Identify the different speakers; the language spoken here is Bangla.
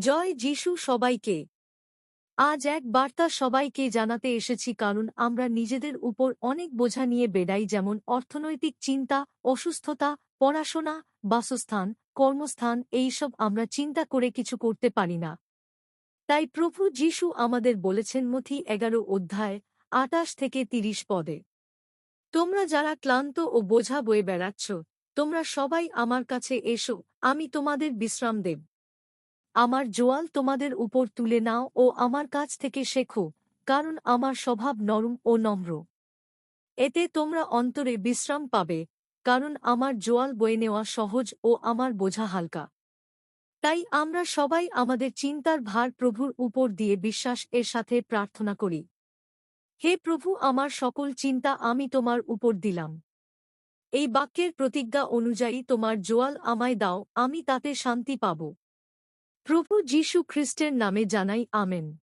Speaker 1: জয় যিশু সবাইকে। আজ এক বার্তা সবাইকে জানাতে এসেছি কারণ আমরা নিজেদের উপর অনেক বোঝা নিয়ে বেড়াই যেমন অর্থনৈতিক চিন্তা, অসুস্থতা, পড়াশোনা, বাসস্থান, কর্মস্থান এইসব আমরা চিন্তা করে কিছু করতে পারি না। তাই প্রভু যিশু আমাদের বলেছেন মথি এগারো অধ্যায় আটাশ থেকে তিরিশ পদে। তোমরা যারা ক্লান্ত ও বোঝা বয়ে বেড়াচ্ছ, তোমরা সবাই আমার কাছে এসো, আমি তোমাদের বিশ্রাম দেব। আমার জোয়াল তোমাদের উপর তুলে নাও ও আমার কাছ থেকে শেখো, কারণ আমার স্বভাব নরম ও নম্র। এতে তোমরা অন্তরে বিশ্রাম পাবে, কারণ আমার জোয়াল বয়ে নেওয়া সহজ ও আমার বোঝা হালকা। তাই আমরা সবাই আমাদের চিন্তার ভার প্রভুর উপর দিয়ে বিশ্বাস এর সাথে প্রার্থনা করি। হে প্রভু, আমার সকল চিন্তা আমি তোমার উপর দিলাম। এই বাক্যের প্রতিজ্ঞা অনুযায়ী তোমার জোয়াল আমায় দাও, আমি তাতে শান্তি পাব। প্রভু যীশু খ্রিস্টের নামে জানাই আমেন।